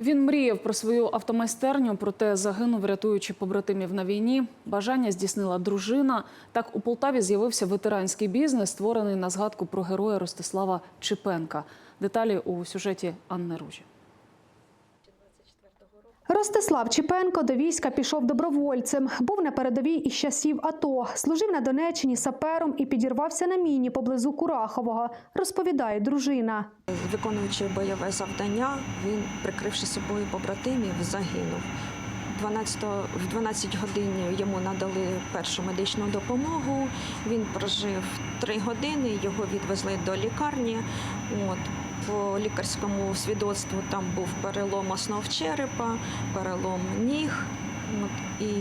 Він мріяв про свою автомайстерню, проте загинув, рятуючи побратимів на війні. Бажання здійснила дружина. Так у Полтаві з'явився ветеранський бізнес, створений на згадку про героя Ростислава Чипенка. Деталі у сюжеті Анни Ружі. Ростислав Чіпенко до війська пішов добровольцем. Був на передовій із часів АТО. Служив на Донеччині сапером і підірвався на міні поблизу Курахового, розповідає дружина. Виконуючи бойове завдання, він, прикривши собою побратимів, загинув. 12, в 12 годин йому надали першу медичну допомогу. Він прожив 3 години, його відвезли до лікарні. От, по лікарському свідоцтву там був перелом основ черепа, перелом ніг. От, і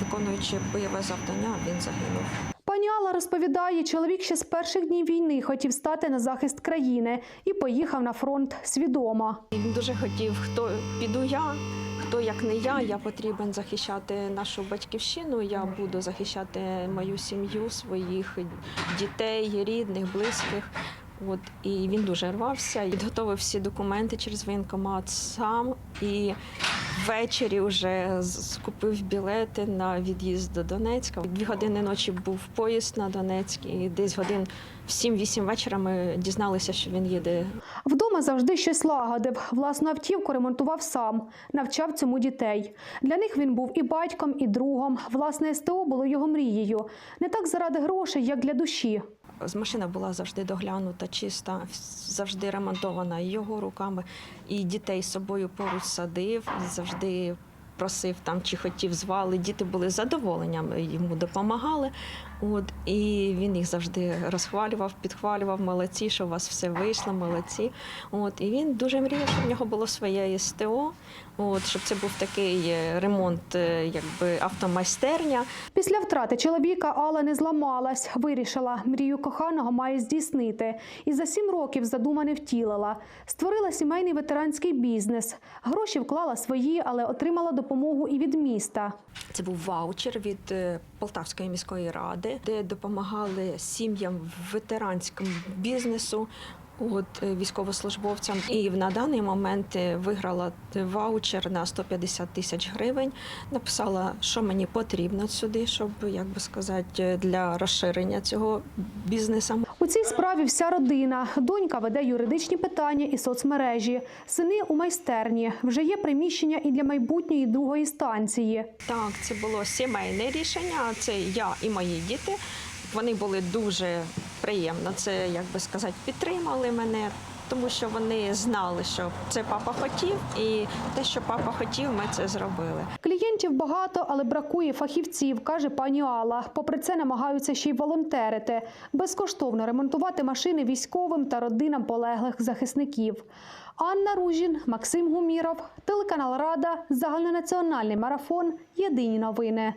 виконуючи бойове завдання, він загинув. Пані Алла розповідає, чоловік ще з перших днів війни хотів стати на захист країни і поїхав на фронт свідомо. Він дуже хотів, хто піду я, хто як не я, я потрібен захищати нашу батьківщину. Я буду захищати мою сім'ю, своїх дітей, рідних, близьких. От і він дуже рвався, підготовив всі документи через воєнкомат сам і ввечері вже скупив білети на від'їзд до Донецька. Дві години ночі був поїзд на Донецьк, і десь годин в 7-8 вечора ми дізналися, що він їде Вдома завжди щось лагодив. Власну автівку ремонтував сам, навчав цьому дітей. Для них він був і батьком, і другом. Власне СТО було його мрією. Не так заради грошей, як для душі. Машина була завжди доглянута, чиста, завжди ремонтована його руками. І дітей з собою поруч садив, завжди просив там, чи хотів звали. Діти були задоволенням, йому допомагали. От, і він їх завжди розхвалював, підхвалював, молодці, що у вас все вийшло, молодці. От, і він дуже мріяв, щоб в нього було своє СТО, от, щоб це був такий е, ремонт, е, якби автомайстерня. Після втрати чоловіка Алла не зламалась. Вирішила, мрію коханого має здійснити. І за сім років задумане втілила. Створила сімейний ветеранський бізнес. Гроші вклала свої, але отримала допомогу і від міста. Це був ваучер від е, Полтавської міської ради, де допомагали сім'ям ветеранському бізнесу. От е, військовослужбовцям, і на даний момент е, виграла ваучер на 150 тисяч гривень. Написала, що мені потрібно сюди, щоб як би сказати, для розширення цього бізнесу. Цій справі вся родина. Донька веде юридичні питання і соцмережі. Сини у майстерні. Вже є приміщення і для майбутньої другої станції. Так, це було сімейне рішення. Це я і мої діти. Вони були дуже приємно. Це як би сказати, підтримали мене, тому що вони знали, що це папа хотів, і те, що папа хотів, ми це зробили. Клієнтів багато, але бракує фахівців, каже пані Алла. Попри це намагаються ще й волонтерити, безкоштовно ремонтувати машини військовим та родинам полеглих захисників. Анна Ружін, Максим Гуміров, телеканал Рада, загальнонаціональний марафон. Єдині новини.